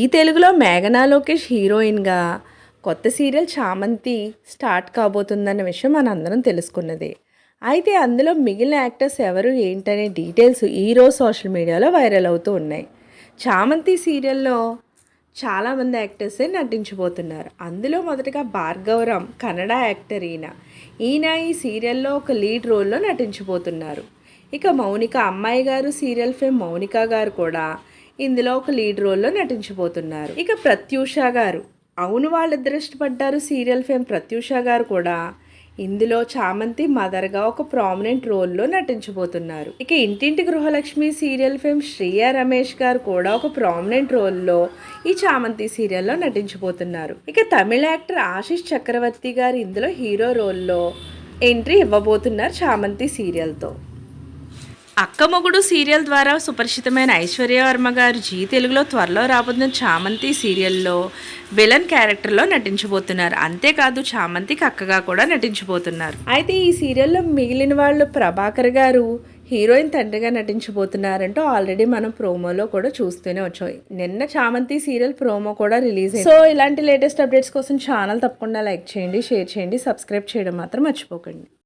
G తెలుగులో మేఘనా లోకేష్ హీరోయిన్గా కొత్త సీరియల్ చామంతి స్టార్ట్ కాబోతుందన్న విషయం మనందరం తెలుసుకున్నదే. అయితే అందులో మిగిలిన యాక్టర్స్ ఎవరు ఏంటనే డీటెయిల్స్ ఈరోజు సోషల్ మీడియాలో వైరల్ అవుతూ ఉన్నాయి. చామంతి సీరియల్లో చాలామంది యాక్టర్సే నటించబోతున్నారు. అందులో మొదటగా భార్గవరామ్ కన్నడ యాక్టర్ ఈయన. ఈయన ఈ సీరియల్లో ఒక లీడ్ రోల్లో నటించబోతున్నారు. ఇక మౌనిక అమ్మాయి గారు సీరియల్ ఫేమ్ మౌనిక గారు కూడా ఇందులో ఒక లీడ్ రోల్లో నటించబోతున్నారు. ఇక ప్రత్యూష గారు. అవును వాళ్ళిద్దరు ఇష్టపడ్డారు సీరియల్ ఫేమ్ ప్రత్యూష గారు కూడా. ఇందులో చామంతి మదర్గా ఒక ప్రామినెంట్ రోల్లో నటించబోతున్నారు. ఇక ఇంటింటి గృహలక్ష్మి సీరియల్ ఫేమ్ శ్రీయ రమేష్ గారు కూడా ఒక ప్రామినెంట్ రోల్లో ఈ చామంతి సీరియల్లో నటించబోతున్నారు. ఇక తమిళ యాక్టర్ ఆశిష్ చక్రవర్తి గారు ఇందులో హీరో రోల్లో ఎంట్రీ ఇవ్వబోతున్నారు చామంతి సీరియల్తో. అక్క మొగుడు సీరియల్ ద్వారా సుపరిచితమైన ఐశ్వర్యవర్మ గారు జీ తెలుగులో త్వరలో రాబోతున్న చామంతి సీరియల్లో విలన్ క్యారెక్టర్లో నటించబోతున్నారు. అంతేకాదు చామంతికి అక్కగా కూడా నటించబోతున్నారు. అయితే ఈ సీరియల్లో మిగిలిన వాళ్ళు ప్రభాకర్ గారు హీరోయిన్ తండ్రిగా నటించబోతున్నారంటూ ఆల్రెడీ మనం ప్రోమోలో కూడా చూస్తూనే వచ్చాయి నిన్న చామంతి సీరియల్ ప్రోమో కూడా రిలీజ్ అయింది. సో ఇలాంటి లేటెస్ట్ అప్డేట్స్ కోసం ఛానల్ తప్పకుండా లైక్ చేయండి షేర్ చేయండి సబ్స్క్రైబ్ చేయడం మాత్రం మర్చిపోకండి.